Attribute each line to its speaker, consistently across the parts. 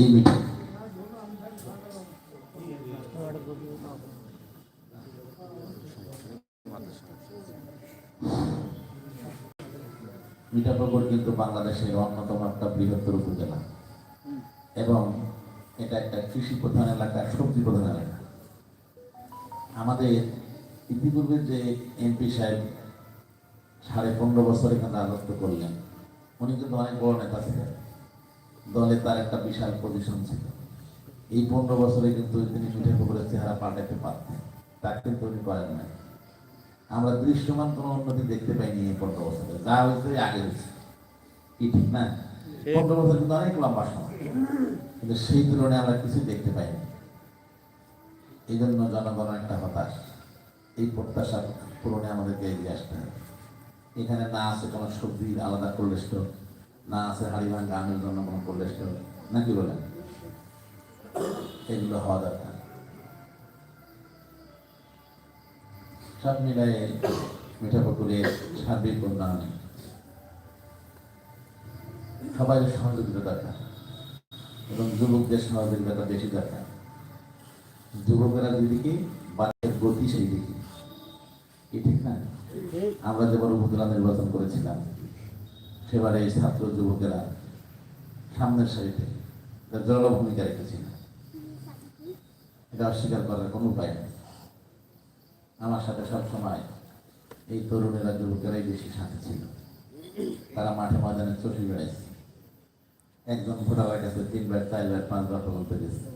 Speaker 1: এই মিটিং কিন্তু বাংলাদেশের অন্যতম একটা বৃহত্তর উপজেলা। এবং এটা একটা কৃষি প্রধান এলাকা, সবজি প্রধান এলাকা। আমাদের ইতিপূর্বে যে এমপি সাহেব সাড়ে পনেরো বছর এখানে রাজত্ব করলেন, উনি কিন্তু অনেক বড় নেতা ছিলেন। দলে তার একটা বিশাল পজিশন ছিল। এই পনেরো বছরে কিন্তু তিনি মিঠাপুকুরের চেহারা পাল্টাতে পারতেন। তা কিন্তু উনি করেন নাই। আমরা দৃশ্যমান কোনো উন্নতি দেখতে পাইনি এই পনেরো বছরে। যা হয়েছে আগে হয়েছে কি ঠিক না? পনেরো বছর কিন্তু অনেক লম্বা সময়। কিন্তু সেই তুলনায় আমরা কিছু দেখতে পাইনি। এই জন্য জনগণ একটা হতাশ। এই প্রত্যাশা পূরণে আমাদেরকে এগিয়ে আসতে হবে। এখানে না আছে কোনো সবজির আলাদা স্টোর না আছে হাড়িভাঙ্গা আমের জন্য কোনো কোল্ড স্টোর নাকি বলেন? এগুলো হওয়া দরকার। সব মিলাই মিঠাপুকুরের সার্বিক উন্নয়নে। সবাই সহযোগিতা দরকার এবং যুবকদের সহযোগিতা বেশি দরকার। যুবকেরা যেদিকে বাচ্চার গতি সেই দিকে। কি ঠিক না? আমরা যেবার উপজেলা নির্বাচন করেছিলাম সেবারে এই ছাত্র যুবকেরা সামনের সারিতে জোরালো ভূমিকা রেখেছিল এটা অস্বীকার করার কোনো উপায় নেই। আমার সাথে সবসময় এই তরুণেরা যুবকেরাই বেশি সাথে ছিল। তারা মাঠে ময়দানে চষে বেড়াইছে। একজন ভোটারের কাছে তিনবার, চারবার, পাঁচবার প্রকল্প পেয়েছে।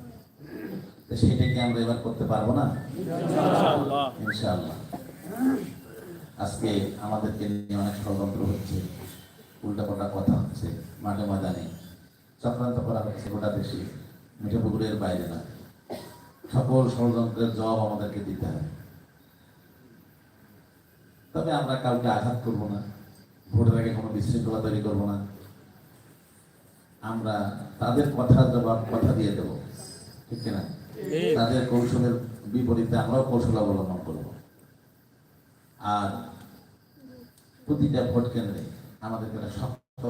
Speaker 1: তো সেটা কি আমরা এবার করতে পারব না? ইনশাআল্লাহ। আজকে আমাদেরকে নিয়ে অনেক ষড়যন্ত্র হচ্ছে। উল্টাপাল্টা কথা হচ্ছে মাঠে ময়দানে। চক্রান্ত করা হচ্ছে গোটা দেশে মিঠাপুকুরের বাইরে না। সকল ষড়যন্ত্রের জবাব আমাদেরকে দিতে হবে তবে আমরা কাউকে আঘাত করব না ভোটের আগে কোনো বিশৃঙ্খলা তৈরি করব না। আমরা তাদের কথার জবাব কথা দিয়ে দেবো ঠিক না তাদের কৌশলের বিপরীতে আমরাও কৌশল অবলম্বন করব। আর প্রতিটা ভোট কেন্দ্রে আমাদেরকে শক্ত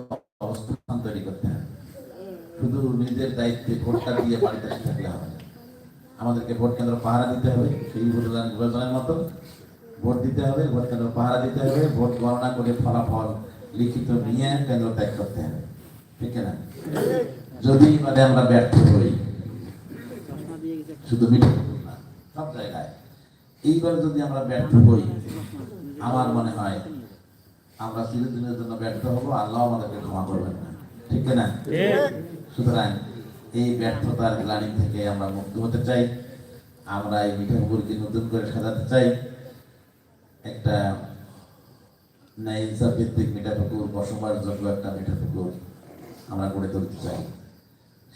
Speaker 1: অবস্থান তৈরি করতে হবে। শুধু নিজের দায়িত্বে ভোটটা দিয়ে বাড়িতে থাকলে হবে আমাদেরকে ভোট কেন্দ্র পাহারা দিতে হবে, সেই উপজেলা নির্বাচনের মতো ভোট দিতে হবে, ভোট কেন্দ্র পাহারা দিতে হবে, ভোট গণনা করে ফলাফল লিখিত নিয়ে কেন্দ্র ত্যাগ করতে হবে। ঠিক না যদি মানে আমরা ব্যর্থ হই, শুধু না, সব জায়গায়। এইবার যদি আমরা ব্যর্থ হই, আমার মনে হয় আমরা চিরদিনের জন্য ব্যর্থ হব আল্লাহ আমাদেরকে ক্ষমা করবেন। না ঠিক। না সুতরাং এই ব্যর্থতার গ্লানি থেকে আমরা মুক্ত হতে চাই। আমরা এই মিঠাপুকুরকে নতুন করে সাজাতে চাই। একটা ন্যায় ইনসাফ ভিত্তিক মিঠাপুকুর বসবাস যোগ্য একটা মিঠাপুকুর আমরা গড়ে তুলতে চাই।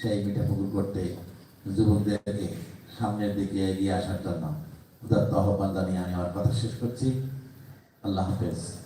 Speaker 1: সেই মিঠাপুকুর করতে যুবকদেরকে সামনের দিকে এগিয়ে আসার জন্য উদাত্ত আহ্বান জানিয়ে আমি আমার কথা শেষ করছি। আল্লাহ হাফেজ।